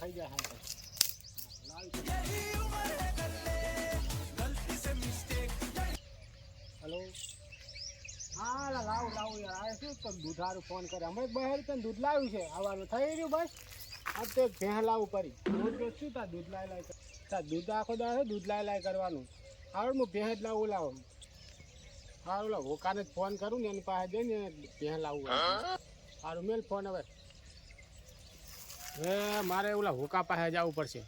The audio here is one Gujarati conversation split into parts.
આવી જાય હેલો હા લાવું લાવું યાર. આ શું તો દૂધારું ફોન કરે? હમણાં બહાર તને દૂધ લાવ્યું છે. આવવાનું થઈ રહ્યું બસ? આ તો ભેં ભેહ લાવું પડી રોજ રોજ શું તાર દૂધ લાય લાય તાર દૂધ આખો દાડો દૂધ લાય લાય કરવાનું. આવડ હું ભેહ જ લાવું લાવું. હારું લાવ. હોકાને જ ફોન કરું ને એની પાસે જઈને ભેહ લાવું. સારું મેલ ફોન હવે. હવે મારે ઓલા હોકા પાસે જવું પડશે.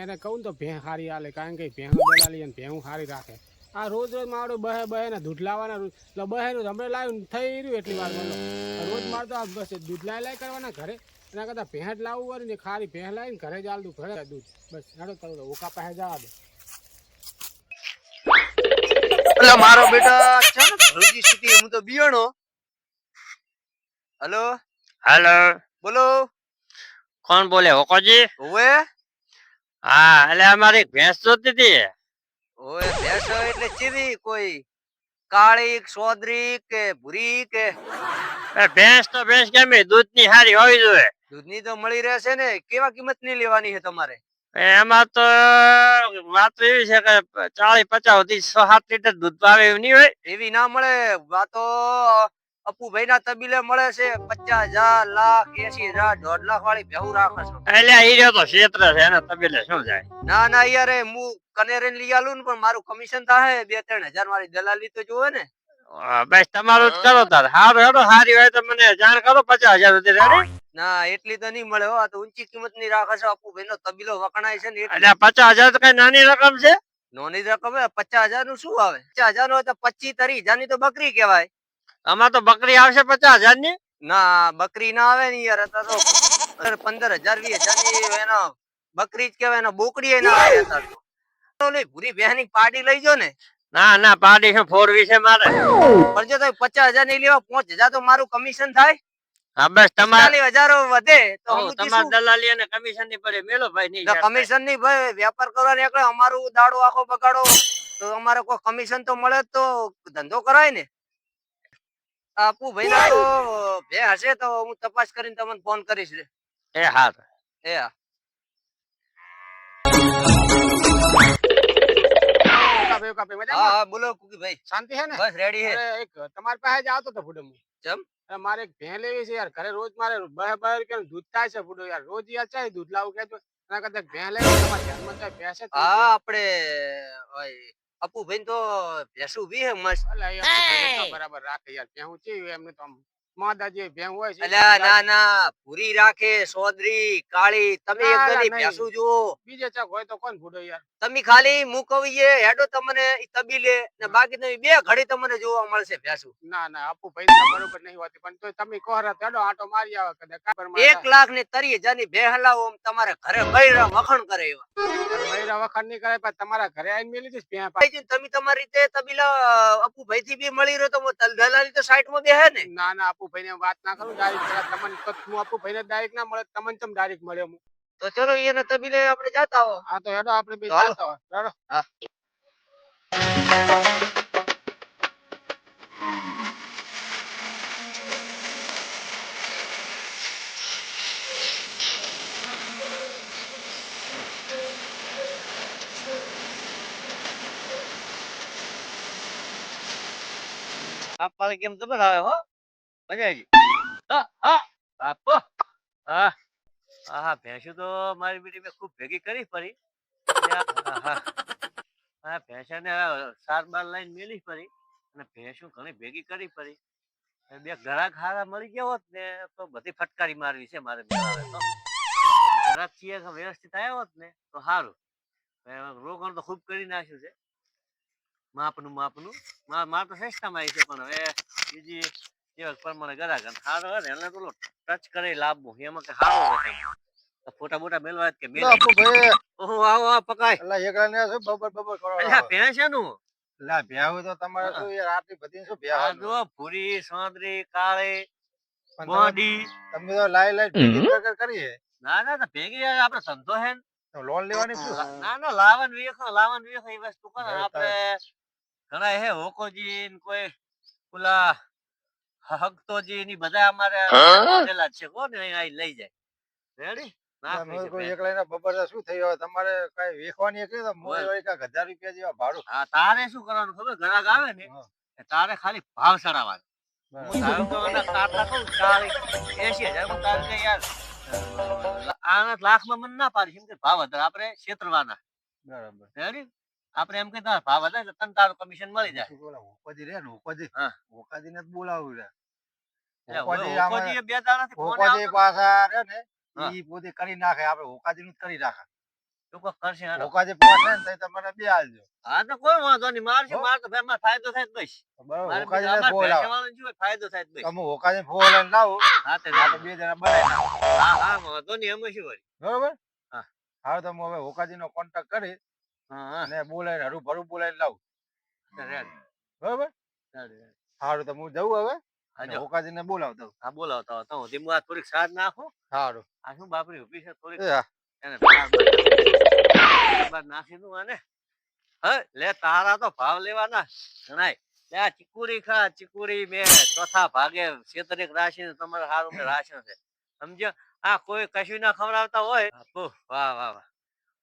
એને કહું ને તો ભેં સારી હાલે કારણ કે ભેં દલાલી અને ભેં સારી રાખે. આ રોજ રોજ મારો બહે બહે ને દૂધ લાવવાના એટલે બહે બહેનું હમણાં લાવ્યું થઈ રહ્યું એટલી વાર રોજ મારે તો આ બસ દૂધ લાય લાય કરવાના ઘરે. એના કરતાં ભેંટ લાવવું હોય ને ખારી ભેં લાવીને ઘરે જ આલતું ઘરે દૂધ. બસ હેડો તમે હોકા પાસે જવા દે. એટલે મારો બેટા છે ને ભરૂચી સિટી હું તો બિયાણો. હલો? હેલો. બોલો? કોણ બોલે હોકોજી? ઓએ હા એટલે અમારી ભેંસ જોતી હતી. ઓએ ભેંસ એટલે ચીરી કોઈ. કાળી સોદરી કે ભૂરી કે? ભેંસ તો ભેંસ કેમ દૂધની હારી હોવી જોઈએ. દૂધની તો મળી રહેશે ને કેવા કિંમતની લેવાની છે તમારે? એમાં તો વાત એવી છે કે ચાલીસ પચાસ સુધી સાત લીટર દૂધ આવે એવું નહીં હોય. એવી ના મળે વાતો અપુભાઈ ના તબીલે મળે છે પચાસ હજાર લાખ એસી હજાર દોઢ લાખ વાળી ભેહું રાખે છે. એટલે ઈ રહ્યો તો ક્ષેત્ર છે એના તબીલે શું જાય? ના ના યાર હું કનેરે લઈ આલું ને પણ મારું કમિશન થાય બે ત્રણ હજાર મારી દલાલી તો જોવે ને. બસ તમારું જ કરો તાર. સારું હેડો સારી હોય તો મને જાણ કરો પચાસ હજાર સુધી રેડી ના એટલી તો નહીં મળે હો આ તો ઊંચી કિંમતની રાખે છે અપુભાઈ નો તબીલો વખણાય છે ને એટલે. પચાસ હજાર તો કઈ નાની રકમ છે? નોની રકમ હે પચાસ હજારનું શું આવે? પચાસ હજારનું હોય તો પચીસ ત્રીસ હજારની તો બકરી કહેવાય. આમાં તો બકરી આવશે પચાસ હજારની ના બકરી ના આવે ને યાર અત્યારે તો પંદર હજાર વીસ હજારની એનો બકરી જ કેવાય એનો બોકડી ના આવે અત્યારે તો. ભૂરી બહેની પાડી લઈ જો ને. ના ના પાડી છે ફોર વિશે મારે. પણ જો તમે પચાસ હજારની લેવા પાંચ હજાર તો મારું કમિશન થાય. હા બસ તમારે હજાર વધે તો તમારે દલાલી અને કમિશનની પડે. મેલો ભાઈ કમિશનની ભાઈ વેપાર કરવા નીકળે અમારું દાડો આખો બગાડો. તો અમારે કોઈ કમિશન તો મળે તો ધંધો કરાય ને. આપુ ભાઈ ના તો બે હશે તો હું તપાસ કરીને તમને ફોન કરીશ રે. એ હા એ હા હા બોલો કુકી ભાઈ શાંતિ છે ને બસ રેડી હે એક તમારી પાસે જ આવતો હતો ફૂડો હું. ચમ? મારે એક ભેં લેવી છે યાર ઘરે રોજ મારે બે રૂપિયાનું દૂધ થાય છે ફૂડો યાર રોજ યાર ચાય દૂધ લાવું કહેતો એના કરતા ભેં લેવી છે. ધ્યાનમાં ચાય ભેંસ છે હા આપણે ઓય, અપુ ભાઈ તો ભેસુ ભી હે! મસ્ત બરાબર રાખે યાર ભેહું છે એમને તો માદા જે ભેં હોય છે અલ્યા ના ના ભૂરી રાખે સોદરી કાળી તમે ના, એક ના, ગણી નહીં. ભેંસું જુઓ. બીજે ચાક હોય તો કોણ ફૂડો યાર? તમે ખાલી મુકવીએ હેડો તમને તબીલે ને બાકી તમે બે ઘડી તમને જોવા મળશે ભેંસું. ના ના આપુ પૈસા બરોબર નહીં હોતી પણ તો તમે કોહરા તેડો આટો મારી આવે કદે એક લાખ ને તરી હજારની બે હલાવો તમારે ઘરે બૈરા વખણ કરે એવા. બૈરા વખણ નહીં કરે પણ તમારા ઘરે આવીને મેલી દઈશ ભેં જી, તમે તમારી રીતે તબીલા અપુ ભાઈ થી બી મળી રહ્યો તો દલાલી તો સાઈડમાં બેહે ને? ના ના આપુ ભાઈ ને વાત ના કરું ડાયરેક્ટ તમને તો હું આપુ ભાઈ ને ડાયરેક્ટ ના મળે તમને તમ ડાયરેક્ટ મળે હું તો ચલો એને તબીલે આપણે જાતા હો. આ તો હેડો આપણે બે જાતા હો. હેડો. હા. કેમ ખબર આવે હો? મજા આવી હા હા. આપો હા. હા ભેંસું તો મારી બેટી મેં ખૂબ ભેગી કરી ફરી. હા ભેંસા ને ભેંસાને સાર બાર લઈને મેલી ફરી અને ભેંસું ઘણી ભેગી કરી ફરી. અને બે ઘરાક હારા મળી ગયા હોત ને તો બધી ફટકારી મારવી છે મારે ઘરાક છીએ વ્યવસ્થિત આવ્યા હોત ને તો સારું રોકાણ તો ખૂબ કરી નાખ્યું છે. માપનું માપનું. માર તો સસ્તામાં આવી છે પણ હવે બીજી એ પ્રમાણે ગરાક અને સારો હોય ને એને પેલો ટચ કરે લાભવું એમાં કે સારો તો. ફોટા મોટા મેલવા કે મેલ? ભાઈ. ઓહો આવો આ પકાય અલા એકલા ને શું બબર બબર કરો? અલ્યા છે નું લા ભ્યાવું તો તમારે શું યાર આટલી બધી શું આ જો ભૂરી સાંદરી કાળી બોડી. તમે તો લાઈ લાઈ ભેગી કર કર કરી હે. ના ના તો ભેગી આપણે સંતો હે તો લોન લેવાની શું? ના ના લાવન વેખો લાવન વેખો એ વસ્તુ કરે. આપણે ઘણા હે હોકોજી ને કોઈ ઓલા હકતોજી ની બધા અમારે છે. કોને અહીં લઈ જાય? રેડી તારે શું કરવાનું ખબર? ગ્રાહક આવે ને તારે ખાલી ભાવ ચડાવવાનો. લાખમાં મને ના પાડી કે ભાવ વધારે. આપણે છેતરવાના. બરાબર. આપણે એમ કે તારા ભાવ વધારે તને તારું કમિશન મળી જાય. ઓકાજી રે ને ઓકાજી હા. ને જ બોલાવું રે. ઓકાજી બે હોપાજી આવતો પાછા રે ને. ઈ પોતે કરી નાખે આપણે હોકાજીનું નું કરી નાખે. કોક કરશે હોકાજી પહોંચે ને તઈ તમારે બે આલજો હા તો કોઈ વાંધો નહીં. માર માર તો ફાયદો થાય તો બસ બરાબર ફાયદો થાય તો બસ તમે હોકાજી ફોન લઈને લાવો હા તે બે જણા બનાવી નાખો. હા હા વાંધો નહીં એમાં શું હોય બરોબર? હા. હા તો હું હવે હોકાજીનો કોન્ટેક્ટ કરી અને બોલાવીને હરું ભરું બોલાવીને લાવું. બરોબર. સારું તો હું જઉં હવે. અને જો. હોકાજીને બોલાવતો હા બોલાવતો હતો હું ધીમું આ થોડીક સાર નાખો સારું આ શું બાપરી ઊભી છે થોડીક? એને નાખી દઉં આને. હે લે તારા તો ભાવ લેવાના. ગણાય લે આ ચીકુરી ખા ચીકુરી મે ચોથા ભાગે છેતરેક રાશિ તમારે સારું કે રાશન છે. સમજ્યો? આ કોઈ કશું ના ખવડાવતા હોય. વાહ વાહ વાહ.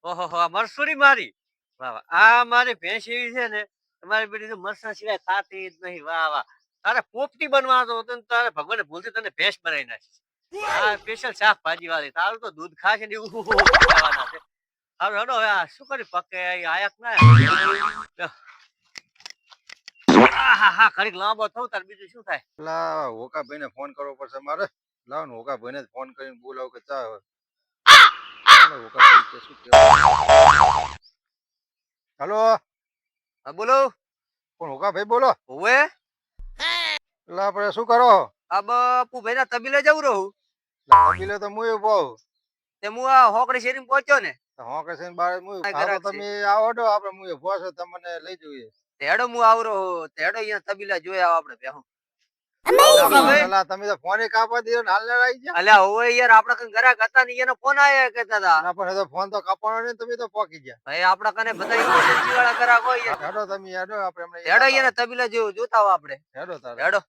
ઓહો હો મરસુરી મારી. વાહ વાહ. આ મારી ભેંસ એવી છે ને તમારી બેટી તો મરસા સિવાય ખાતી જ નહીં. વાહ વાહ. તારે પોપટી બનવાનો હતો ને તારે ભગવાને ભૂલથી તને ભેંસ બનાવી નાખી. આ સ્પેશિયલ શાકભાજી વાળી તારું તો દૂધ ખાશે ને એવું ખાવાના છે. હારું હેડો હવે આ શું કરી પકે આયક ના લાંબો થવું તાર બીજું શું થાય? હોકા ભાઈને ફોન કરવો પડશે મારે. લાવ ને હોકાભાઈને જ ફોન કરીને બોલાવ કે ચા કે શું કહેવાય? હા બોલો. કોણ હોકાભાઈ બોલો? હોવે? એટલે આપણે શું કરો? આ બાપુ ભાઈ ના તબીલે જવું રહું. તબીલે તો મુય ઊભો તે હું આ હોકડી શેરી પહોંચ્યો ને. હોકડી શેરી બાર હા. તમે આવો ડો આપણે મુય ઊભો છો તમને લઈ જઈએ. તેડો હું આવરો તેડો અહીંયા તબીલા જોયા આપણે બેહું. તમે તો ફોન કાપવા દીધો ને હાલ આવી ગયા અલ્યા હોવે યાર આપડા કઈ હતા ને એનો ફોન આયા કેતા હતા. પણ તો ફોન તો કાપવાનો નહીં તમે તો પોકી ગયા. ભાઈ આપડા કને બધા ઇમરજન્સી વાળા ઘરાક હોય હેડો તમે હેડો આપણે તબીલા જેવું જોતા હો આપણે. હેડો તારે. હેડો.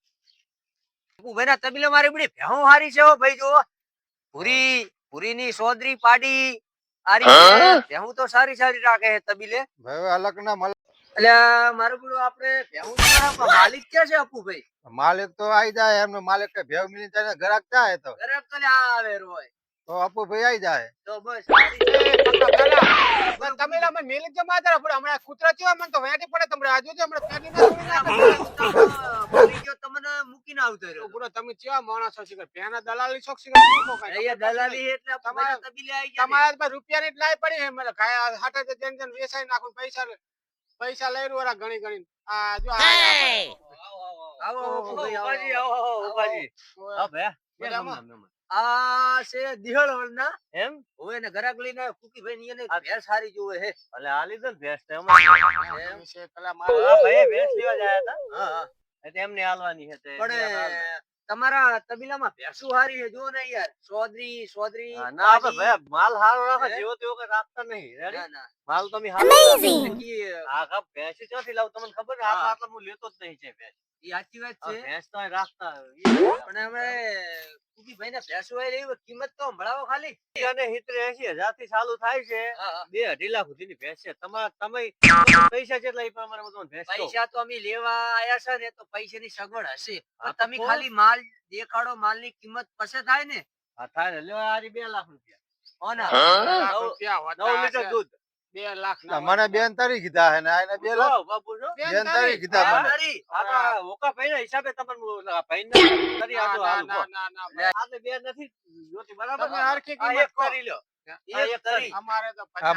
ભાઈ ના તબીલે મારી બધી ભેહું હારી છે હો ભાઈ જો પૂરી પૂરી ની સોદરી પાડી આરી ભેહું તો સારી સારી રાખે તબીલે. ભાઈ અલગ ના મલ એટલે મારું પેલું આપણે માલિક ક્યાં છે અપુભાઈ માલિક તો આવી જાય એમનો માલિક કઈ ભેવ મિલી જાય તો તો આવે રોય તો અપુ આવી જાય તો બસ તમે લા મેલી જ માતા પડે હમણાં કૂતરા ચેવા મને તો વેટી પડે તમને આજુ જ હમણાં ફેંકી ના ગયો તમને મૂકીને આવતો રહ્યો પૂરો તમે ચેવા માણસો છો કે પેના દલાલી કે છે? અહીંયા દલાલી એટલે તમારે- તબીલે આવી ગયા ને. તમારા રૂપિયા ની લાઈ પડી છે મને ખાય હાટે જેન જેન નાખું પૈસા પૈસા લઈ રહ્યો ઘણી ઘણી આ જો આવો, આવો, ઓહો, ભાઈ, આવો. ઉપાજી, આવો. હા? આ છે દિહળવળના. એમ હવે ને ઘરાક લઈને કુકીભાઈ ની એને ભેંસ સારી જોવે હે એટલે આ લીધો ને ભેંસ તો એમાં. એમ. છે પેલા હા, મારા ભાઈ ભેંસ લેવા જાય હતા હા, હા. એટલે એમને હાલવાની છે તે પણ તમારા તબીલામાં ભેંસુ હારી છે જો ને યાર. સોદરી સોદરી. ના આપણે ભાઈ માલ હારો રાખો હે? જેવો તેવો કે રાખતા નહીં. રેડી ના, ના. માલ તમે હારો અમેઝિંગ આ કા ભેંસી ક્યાંથી લાવ તમને ખબર આ હા. આટલા હું લેતો જ નહીં છે ભેંસ. સાચી વાત છે. ભેંસ તો રાખતા પણ અમે કુકીભાઈ ને ભેંસ હોય એવી કિંમત તો સંભળાવો ખાલી. અને સિત્તેર એસી હજારથી ચાલુ થાય છે. બે અઢી લાખ સુધીની ભેંસ છે. તમારા તમે પૈસા કેટલા એ પ્રમાણે બધું ભેંસ પૈસા તો અમે લેવા આયા છે ને તો પૈસા ની સગવડ હશે. પણ તમે ખાલી માલ દેખાડો માલની કિંમત પછી થાય ને. હા થાય ને. લેવા આ બે લાખ રૂપિયા. ઓના નવ- લીટર દૂધ. બે લાખ ના મને બેન તારી કીધા હે ને આને બે લાખ બાપુ બેન બેન તારી તારી. કીધા મને. આ તો આ હિસાબે તમને ઓલા ભાઈને કરી ના, આપો ના, ના, ના, ના, આ બે નથી જોતી બરાબર ને? હરખી કિંમત એક કરી લ્યો.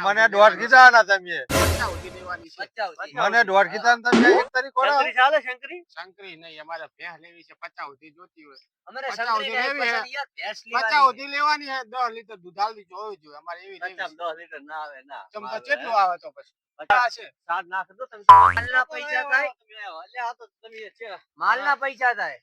મને દોઢ કીધા ના તમે. મને દોઢ કીધા તમે એક તારી કોણ ચાલે શંકરી? શંકરી નહીં અમારે ભેંસ લેવી છે પચાસ સુધી જોતી હોય. અમારે શંકરી લેવી છે. પચાસ લેવાની સુધી લેવાની છે દસ લીટર દૂધ હાલવી જોવી જોઈએ અમારે એવી પચાસ દસ લીટર ના આવે ના તમને કેટલું આવે તો પછી? માલના પૈસા થાય? માલના પૈસા થાય.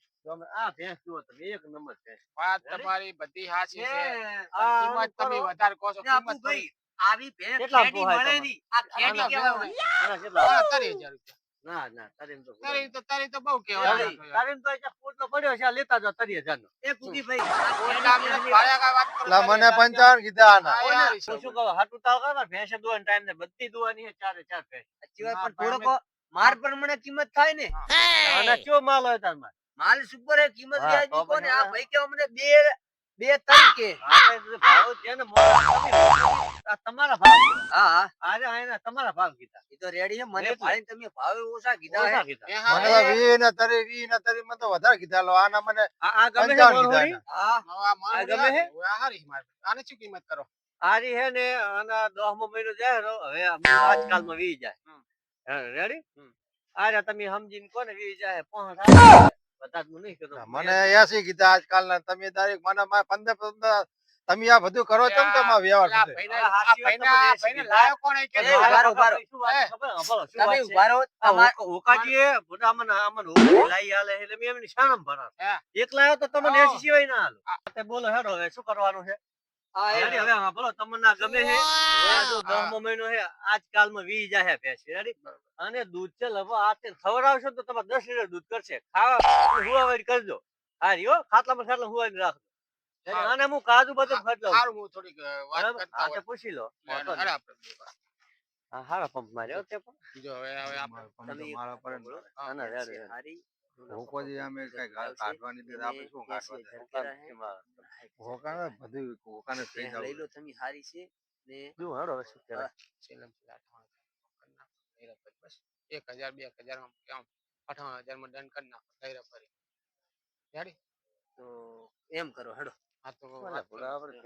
મને 55 કીધા શું કહો? હાટુ તાવ ભેંસ દોન ટાઈમ ને બધી દોવાની છે ચારે ચાર ભેંસ. અચ્છી વાત પણ થોડોક માર પ્રમાણે કિંમત થાય ને. અને કયો માલ હોય તાર મારે માલ સુપર હે કિંમત હા, વ્યાજબી કોને આ ભાઈ કે અમને બે બે તરીકે ભાવ છે ને આ તમારા ભાવ હા આજે આને તમારા ભાવ કીધા. એ તો રેડી છે મને ભાઈ તમે ભાવ ઓછા કીધા હે. મને વી ને તરી વી ને તરી મને તો વધારે કીધા. લો આના મને આ ગમે છે? હા. આ ગમે હે? આને શું કિંમત કરો? હારી હે ને આના દસમો મહિનો જાય હવે આજકાલમાં વી જાય. રેડી આ તમે સમજીને કોને વી જાય પાંચ બતાડવું નહીં કરું મને એસી કીધા આજકાલ ના તમે તારીખ મને પંદર પંદર તમે આ બધું કરો છો. ને તમારો વ્યવહાર એક લાયો તો તમને એસી સિવાય ના બોલો હેડો હવે શું કરવાનું છે? રેડી હવે આમાં બોલો તમને ગમે છે? જો દસમો મહિનો છે આજકાલમાં વી જાય ભેંસ રેડી? અને દૂધ છે લગભગ આઠ ખવડાવશો તો તમારે દસ લીટર દૂધ કરશે. ખાવા હુવાવારી કરજો હારી હો ખાટલા પર ખાટલા હુવાવારી રાખજો અને હું કાજુ બધું ફટલો સારું હું થોડીક વાત પૂછી લો. હારા પંપ માર્યો તે પણ. જો હવે હવે આપણે મારા પર હારી. એમ કરો હેડો. હા તો આપડે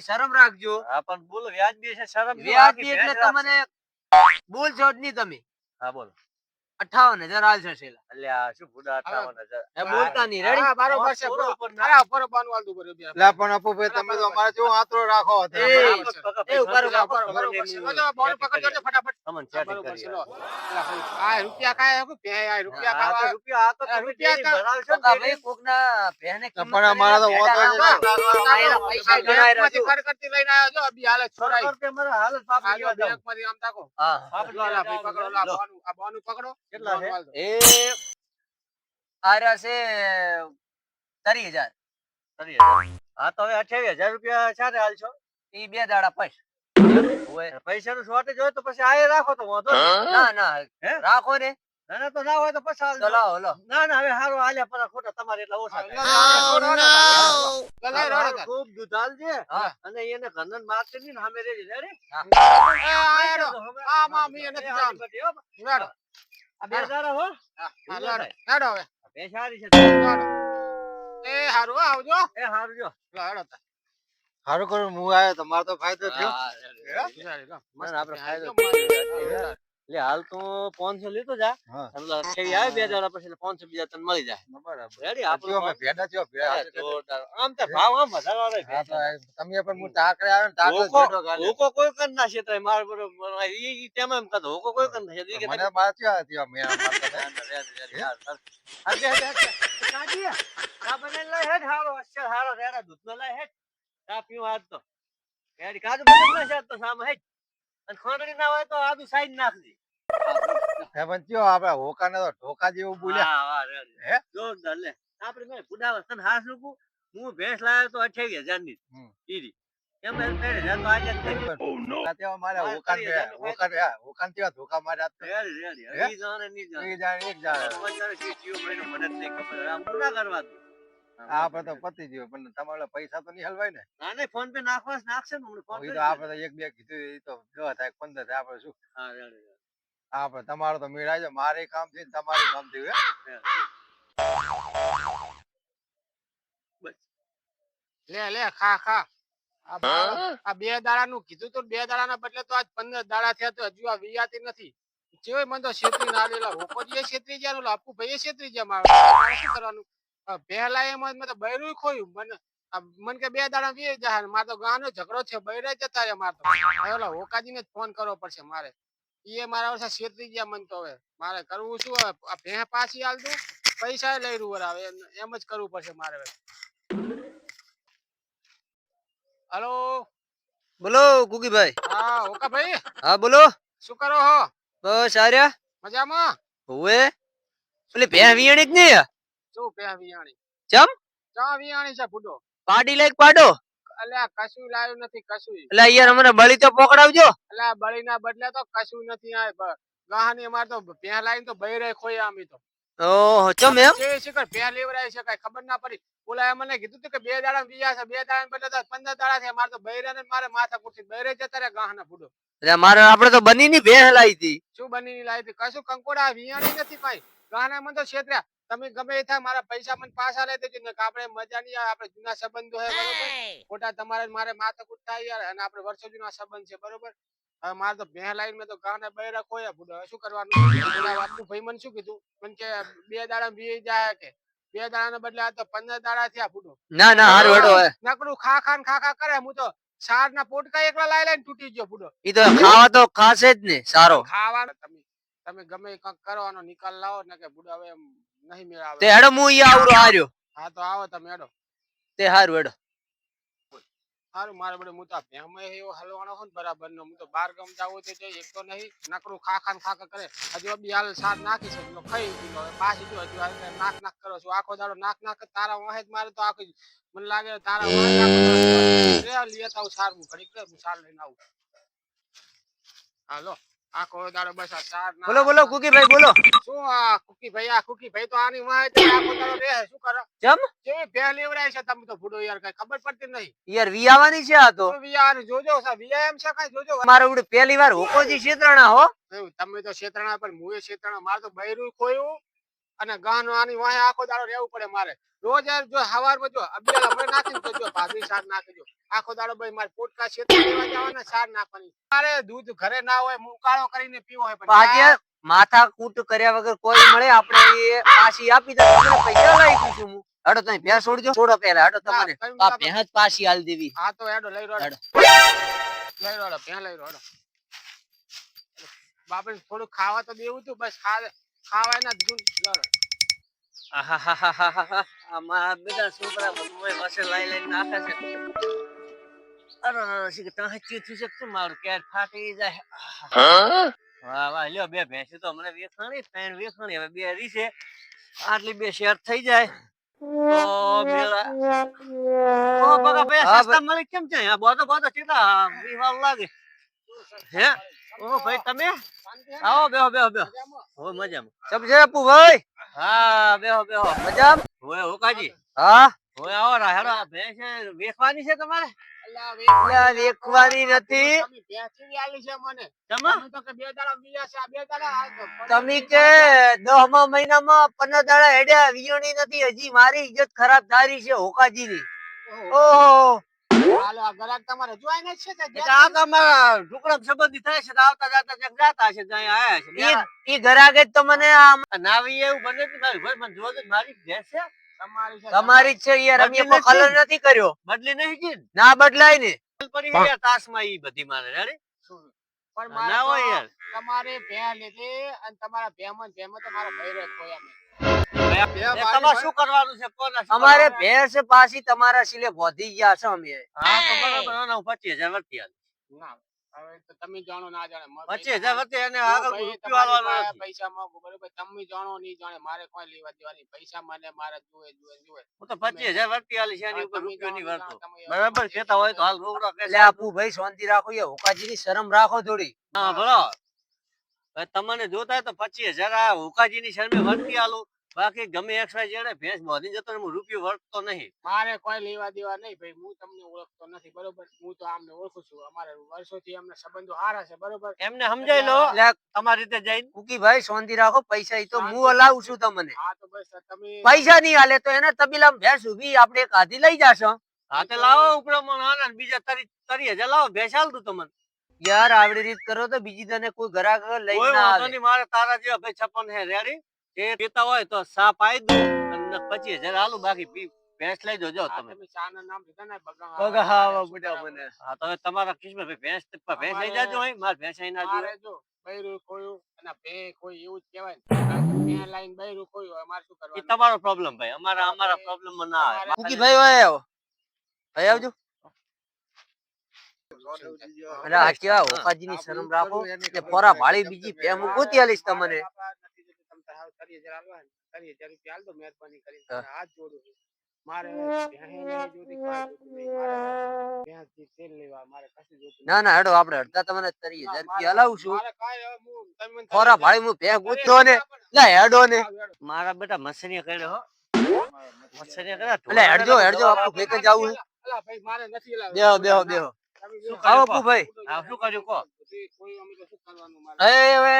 શરમ રાખજો. હા બોલો વ્યાજ છે શરમ તમને તમને જ નહીં તમે. હા બોલો. અઠાવન હજાર હાલ છે એટલે આ શું ભૂડા અઠાવન હજાર? બોલતા નહીં રેડી બારો પાસે અરે ઉપર બાનું હાલતું કર્યું એટલે પણ અપુ ભાઈ તમે તો અમારે જો આંતરો રાખો એ ઉપર ઉપર ઉપર પકડ જો ફટાફટ. તમન સેટિંગ કરી આ રૂપિયા કાય હે પે આ રૂપિયા કાવા રૂપિયા આ તો રૂપિયા ભરાવ છો કા ભાઈ. કોક ના પે ને પણ અમારા તો ઓતો પૈસા ગણાય રહ્યો ખર કરતી લઈને આયો છો અભી હાલે છોરાઈ કરતે મારા હાલ પાપ ગયો બેંકમાંથી આમ તાકો હા. પાપ લા પકડો લા બાનું આ બાનું પકડો. કેટલા છે? એ હજાર. હા તો હવે અઠાવી હજાર રૂપિયા સાથે હાલ છો એ બે દાડા પછી પૈસા નું શોર્ટેજ હોય તો પછી આ રાખો તો વાંધો ના ના રાખો ને. ના તો ના હોય તો પછી ચલાવો લો ના ના હવે હારો આલ્યા પર ખોટા તમારે એટલા ઓછા. ખૂબ દુધાલ છે અને એને ઘનન કરી ને સામે રેજે રે આ બે હો. હારું આવજો. એ હારું જો. લાડો તા હારું કરું હું આવ્યો તમારો તો ફાયદો થયો. આપણે ફાયદો એટલે હાલ તો પાંચસો લીધો જા. આવે બે હજાર પછી પાંચસો બીજા તને મળી જાય. રેડા દૂધ નો લઈ હેડ તા. તો સામે હેડ. અને ખોંડણી ના હોય તો આ બી સાઈડ નાખજે હે પંચ્યો આપણે હોકા ને તો ઢોકા જેવું બોલ્યા. હા હે જોરદાર લે. આપણે મેં પુડાવસન હાસ લોકો હું ભેંસ લાવ્યો તો 28000 ની. ઈરી. ધોકા માર્યા આપડે તો પતી ગયો પણ તમારે પૈસા તો નહીં હલવાય ને? ના નહીં, ફોન પે નાખવા નાખશે ને ફોન પે તો આપડે તો એક બે કીધું એ તો દસ થાય પંદર થાય આપડે શું. આપડે તમારો તો મેળાય છે મારે કામ થયું ને તમારે કામ થયું લે લે ખા ખા. આ બે દાડા દાડાનું કીધું તો બે દાડાના બદલે તો આજ પંદર દાડા થયા તો હજુ આ વિયાતી નથી. જેવો મને તો છેતરી ના લેલા રોકોજીએ છેતરી ગયા ઓલા ભાઈ છેતરી ગયા મારે મારે શું કરવાનું? આ પહેલા એમાં મેં તો બૈરું ખોયું. મને આ મને કે બે દાડા વી જાય મારે તો ગાનો ઝઘડો છે બૈરા જતા રહ્યા મારે તો. હવે ઓલા હોકાજીને જ ફોન કરવો પડશે મારે. એ મારા વર્ષે છેતરી ગયા મને તો હવે. મારે કરવું શું હવે? આ ભેં પાછી હાલ દઉં પૈસા લઈ રહ્યું હવે એમ- એમ જ કરવું પડશે મારે હવે. હલો? બોલો કુકીભાઈ. હા ઓકા ભાઈ હા બોલો. શું કરો હો? બસ આર્યા મજામાં? હોવે. પેલી ભે વિયાણી જ નહીં શું પે વિયાણી. ચમ? ચા વિયાણી છે ફૂટો પાડી લાઈક પાડો? અલ્યા કશું લાવ્યું નથી કશું. એટલે યાર અમને બળી તો પકડાવજો. અલ્યા બળીના બદલે તો કશું નથી આ ગહાની અમાર તો પ્યા લાઈન તો બૈરે ખોઈ અમે તો. ઓહો ચમ એમ? જે શિખર ભેં લેવરાય છે કઈ ખબર ના પડી. ઓલા મને કીધું તું કે બે દાડા બીજા છે બે દાડા બદલે તો પંદર દાડા છે મારે તો બૈરે ને મારે માથા કુટી બૈરે જતા રે ગાહના ફૂટો એટલે મારે આપણે તો બની ની ભે લાવી હતી. શું બની લાવી હતી? કશું કંકોડા વિયાણી નથી કઈ. ગાના મને તો છેતર્યા. તમે ગમે એ થાય મારા પૈસા મને પાછા લઈ દેજો ને આપણે મજા નહીં આવે આપણે જૂના સંબંધો છે બરોબર? ખોટા તમારે મારે માથા કૂટ થાય યાર અને આપણે વર્ષો જૂના સંબંધ છે બરોબર? હવે મારે તો બે લાઈન મેં તો ગાને બે રાખો બુડો શું કરવાનું? વાતનું ભાઈ મને શું કીધું? મને કે બે દાડા બી જાય કે બે દાડા ને બદલે આ તો પંદર દાડા થયા ફૂટો ના ના હારું હેડો નકરું ખા ખા ને ખા ખા કરે હું તો સાર ના પોટકા એકલા લાઈ લઈને તૂટી ગયો ફૂટો એ તો ખાવા તો ખાશે જ ને સારો. ખાવાનો તમે તમે ગમે કંઈક કરવાનો નિકાલ લાવો ને કે બુડા હવે નહીં મેળ આવે તે હેડો હું ઈ આવરો હાર્યો. હા તો આવો તમે હેડો. તે હારું હેડો. સારું મારે બડે હું તો આ એવો હલવાનો ને બરાબર નો હું તો બાર ગામ જાવું તો જઈ એક તો નહીં નકરું ખા ખા ને ખા ખા કરે. હજુ બી હાલ સાર નાખી છે પેલો ખાઈ ગયો હવે. પાછી જો હજુ હાલ નાક નાક કરો છો. આખો દાડો નાક નાક તારા વાહે જ મારે તો આખી મને લાગે તારા વાહે લેતા આવું સાર હું ઘડીક હું સાર લઈને આવું. હાલો. આખો દાડો બસ આ સાર બોલો બોલો કુકીભાઈ બોલો. શું આ કુકી ભાઈ આ કુકી ભાઈ તો આની માં આખો દાડો રે શું કરે? જમ જે ભે લેવડાય છે તમે તો ભૂડો યાર કઈ ખબર પડતી નહીં. યાર વી આવવાની છે આ તો. વી વિયા જોજો સા વી એમ છે કઈ? જોજો. મારે ઉડ પહેલી વાર હોકોજી શેતરાણા હો. તમે તો શેતરાણા પણ મુએ શેતરણા માર તો બૈરું ખોયું. અને ગાનો આની વાહે આખો દાડો રહેવું પડે મારે. રોજ જો હવારમાં જો અબિયાલ હમણાં નાખી તો જો ભાભી સાર નાખજો આખો દાડો ભાઈ મારે પોટકા શેતર લેવા જવાના સાર નાખવાની. મારે દૂધ ઘરે ના હોય મુકાળો કરીને પીવો હોય પણ આજે માથા કૂટ કર્યા વગર કોઈ મળે આપણે એ પાછી આપી દે તમને પૈસા લઈ દીધું હું. હડો તમે ભેંસ છોડજો છોડો પહેલા હડો તમારે. આ ભેંસ પાછી હાલ દેવી. હા તો હેડો લઈ રોડો લઈ રોડો ભેં લઈ રોડો બાપરે થોડું ખાવા તો દેવું તું બસ ખા ખાવાય ના દીધું ને લડો. બધા છોકરા બધું વસે લાઈ લઈને નાખે છે. અરે અરે, શી કે છે કે મારું ક્યાર ફાટી જાય? વાહ વાહ લ્યો બે ભેંસી તો હમણાં વેખાણી ત્રણ વેખાણી હવે બે રીશે આટલી બે શેર થઈ જાય. તો મેળા ઓ બગા બે સસ્તા મળી કેમ છે આ બોતો બોતો કેટલા લાગે. હે? ઓ ભાઈ તમે? આવો બેહો બેહો બેહો. હો મજામાં. સમજે અપુ ભાઈ? હા બેહો બેહો. મજામાં? હોય હોકાજી હા? હોય આવો રા હેડો આ ભેંસ છે, તમારે? અલા, વે- નથી. તમે ભેંસી આલી છે મને. તમે તમે તો કે બે દાડા વીયા છે આ બે દાડા આ તો તમે કે દહમા મહિનામાં પંદર દાડા હેડ્યા વિયોણી નથી હજી મારી ઇજ્જત ખરાબ થારી છે હોકાજીની. ઓહો. હાલો આ તમારે છે કે આ તો અમારા સંબંધી થાય છે આવતા જાતા ક્યાંક જાતા હશે તો આયા છે. ઈ ઘરાકે તો મને આમ નાવી એવું બને જ મારી ભાઈ મને જોજો મારી ભેંસ છે. તમારી છે તમારી જ છે યાર અમે કોઈ કલર નથી? કર્યો. બદલી નહીં ના બદલાય ને. પડી માં તાસમાં ઈ બધી મારે પણ ના હોય યાર. તમારે ભેં લીધી અને તમારા ભેમાં ભેમાં તો મારા ભાઈ ખોયા મેં એ તમારે શું કરવાનું છે? કોના અમારે ભેંસ પાછી તમારા સિલે વધી ગયા છે અમે. હા તો બરાબર ના, ના, હું 25000 વર્તી આલું. ના હવે તો તમે જાણો ના જાણે મારો 25000 વર્તી અને હું આગળ ભાઈ રૂપિયો આલવાનો તમારી પાસે નથી. પૈસા માંગુ બરોબર? તમે જાણો નહીં જાણે મારે કોઈ લેવા દેવાની. પૈસા મને મારે જુએ જુએ હું તો 25000 વર્તી આલીશ, એની ઉપર રૂપિયો નહીં વર્તો. બરાબર કહેતા હોય તો હાલ રોકડો. એટલે આપુ ભાઈ શાંતિ રાખો હોકાજી ની શરમ રાખો થોડી. હા બરાબર તમને જોતા તો તો 25000 આ હુકાજીની શરમે વર્તી આલું. બાકી ગમે એક જેડે ભેંસ બોધી જતો હું રૂપિયો વર્તતો નહીં. મારે કોઈ લેવા દેવા નહીં ભાઈ હું તમને ઓળખતો નથી બરોબર? હું તો આમને ઓળખું છું. અમારે વર્ષોથી અમને સંબંધો સારા છે બરોબર? એમને સમજાઈ લો. તમારી રીતે જઈને. કુકી ભાઈ શાંતિ રાખો પૈસા ઈ તો હું અલાવું છું તમને. હા તો બસ તમે પૈસા નહીં હાલે તો એના તબીલામાં ભેંસ ઊભી આપણે હાથી લઈ જાશો. હા તો લાવો ઉપરો મને આના બીજા તરી તરી હજાર લાવો ભેંસ હાલ તું તમને. યાર આવડી રીત કરો તો બીજી તને કોઈ ગ્રાહક લઈ ના આવે. મારે તારા જેવા ભાઈ છપ્પન હે રેડી એ પીતા હોય તો સા પાઈ દો અને પચીસ હજાર હાલું બાકી પી ભેંસ લઈ જજો તમે. તમે ચાના નામ લીધા ને બગા બગા બુડા મને હા તો તમારા કિસ્મે ભાઈ ભેંસ ભેંસ લઈ જાજો અહીં માર ભેંસ અહીં ના જો બૈરું કોયું અને ભે કોઈ એવું જ કહેવાય લાઈન બૈરું ખોયું હવે શું એ કરવાનું? તમારો પ્રોબ્લેમ ભાઈ અમારા અમારા પ્રોબ્લેમમાં ના આવે. ભાઈ આવો. ભાઈ આવજો. એટલે આ કેવા હોકાજીની શરમ રાખો કે પોરા ભાળી બીજી બે હું ગોતી આલીશ તમને. ને, ના ના હેડો આપણે હડતા તમને ત્રીસ હજાર રૂપિયા હલાવું છું ખોરા ભાઈ હું- ભે ગોતતો ને લે હેડો ને. મારા બેટા મસરીએ કર્યો હો. મસરીએ કર્યા. હેડજો હેડજો આપણું ભેગા જાવું અલા ભાઈ, મારે નથી અલા. દેહો દેહો દેહો. આવો કહો? પુભાઈ હા, શું કર્યું કો. તો હવે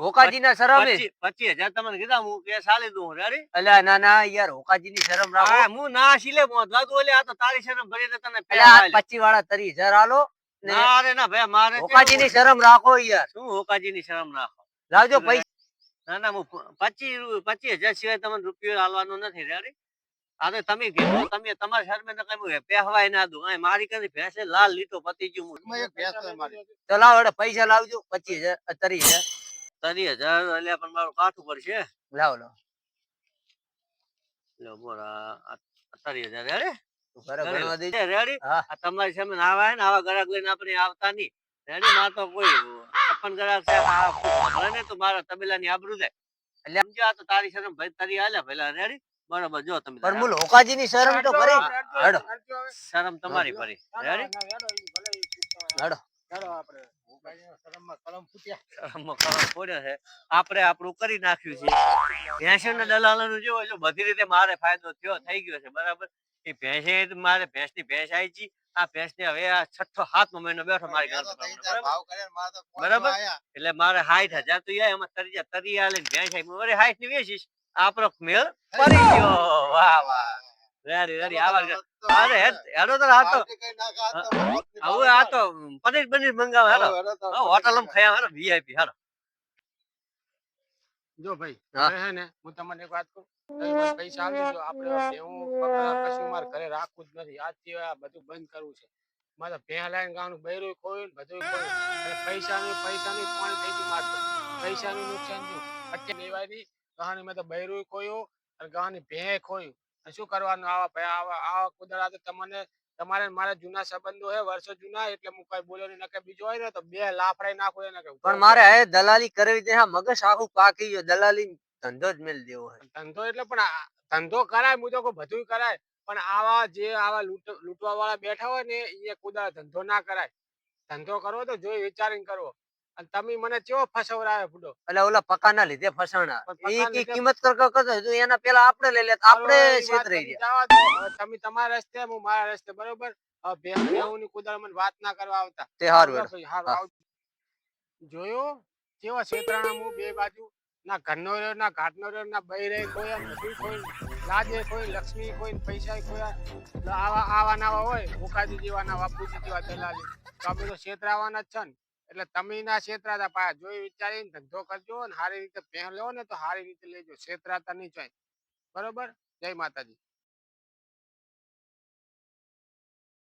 હોકાજીના શરમ. પચી પચીસ હજાર તમને કીધા હું કે સાલી દઉં રેડી? અલ્યા ના ના યાર હોકાજીની શરમ રાખો. હું ના શીલે મોંધવા દઉં એટલે આ તો તારી શરમ ભરીને તને એટલે પહેલા આ વાળા ત્રીસ હજાર આલો ને ના રે ના ભાઈ મારે હોકાજીની શરમ રાખો યાર. શું હોકાજીની શરમ રાખો? લાવજો પૈસા. ના ના હું પચીસ પચીસ હજાર સિવાય તમને રૂપિયો હાલવાનું નથી રેડી? આ તો તમે કીધું તમે તમારા શરમે ને કઈ પહેવાય ના દઉં અહીં મારી કરી ભેંસે લાલ લીટો પતી ગયું હું એમાં એક ભેંસ છે મારી. તો લાવો હેડો પૈસા લાવજો પચીસ હજાર ત્રીસ હજાર. ત્રીસ હજાર એટલે પણ મારું કાઠું પડશે. લાવ લો લો બોરા ત્રીસ હજાર રેડી? તમારી સામે ના આવે ને આવા ગ્રાહક લઈને આપણે આવતા નહીં. રેડી? માં તો કોઈ અપન ગ્રાહક છે ને તો મારા આબરૂ જાય. એટલે સમજો આ તો તારી શરમ ભાઈ તારી હાલે પેલા રેડી? બરોબર જો તમે પણ મૂળ હોકાજીની શરમ તો ભરી હેડો શરમ તમારી પરી. રેડી? હેડો છે. આપણે આપણું કરી નાખ્યું છે. ભેંસના દલાલોનું જો જો બધી રીતે મારે ફાયદો થયો થઈ ગયો છે બરાબર? એ ભેંસે મારે ભેંસની ભેંસ આવી છે આ ભેંસને હવે આ છઠ્ઠો સાતમો મહિનો બેઠો મારી ભેંસો ઘરે બરાબર? ને. એટલે મારે સાઠ હજાર તો યાર એમાં તરી તરી આલે ભેંસ આવી સાઠની વેચીશ. આપણો મેળ પડી ગયો. વાહ વાહ. Ready ready. આવા અરે હેડો તો આ તો. પાર્ટી કઈ નાખે, આ તો મોતની હવે આ તો પનીર પનીર મંગાવે હેડો. હવે તો ખાયા હેડો વીઆઈપી હેડો. જો ભાઈ હે. ને હું તમને એક વાત કહું પૈસા આપી દેજો આપણે ભેહું કશું મારે ઘરે રાખવું જ નથી. આજથી આ બધું બંધ કરવું છે. મારે ભેહ લાઈન ગાવાનું બૈરું ખોયું ને બધું ખોયું. નું પૈસા નું પાણી થઈ ગયું તો. પૈસાનું નુકસાન થયું. અત્યારે લેવાય નહીં. ગહાની મેં તો બૈરું ખોયું અને ગહાની ભેહ ખોયું. અને શું કરવાનું? આવા ભાઈ આવા આવા કુદરત તો તમને તમારે મારા જૂના સંબંધો હે વર્ષો જૂના એટલે હું કઈ બોલ્યો નહીં. નકે બીજો હોય ને તો બે લાફડાઈ નાખું એને પણ મારે હે દલાલી કરવી છે. હા મગજ આખું પાકી ગયો. દલાલી ધંધો જ મેલ દેવો હે. ધંધો એટલે પણ ધંધો કરાય હું તો કોઈ બધું કરાય. પણ આવા જે આવા લૂંટ લૂંટવા વાળા બેઠા હોય ને એ કુદા ધંધો ના કરાય. ધંધો કરવો તો જોઈ વિચારીને કરવો. અને તમે મને કેવો ફસવરાયો ફૂડો એટલે ઓલા પકાના લીધે ફસાણા. એ કી કિંમત કરતો કરતો એના પેલા આપણે લઈ લેતા આપણે તમે ગયા. તમે તમારા રસ્તે હું મારા રસ્તે બરોબર? ભેહુંની કુદાળ મને વાત ના કરવા આવતા. તે હારું. જોયો? કેવા છેતરાણા હું બે બાજુ? ના ઘરનો રહ્યો ના ઘાટનો રહ્યો ના બૈરે કોઈ એમ નથી કોઈ લાજે કોઈ લક્ષ્મી કોઈ પૈસા કોઈ. આવા આવા નાવા હોય મુખાજી જેવા ના બાપુજી જેવા દલાલી. તો આપણે તો છેતરાવાના જ છે ને. એટલે તમે ના છેતરાતા જોઈ વિચારીને ધંધો કરજો ને સારી રીતે પહેલો ને તો સારી રીતે લેજો. છેતરાતા નહીં ચાય બરોબર? જય માતાજી.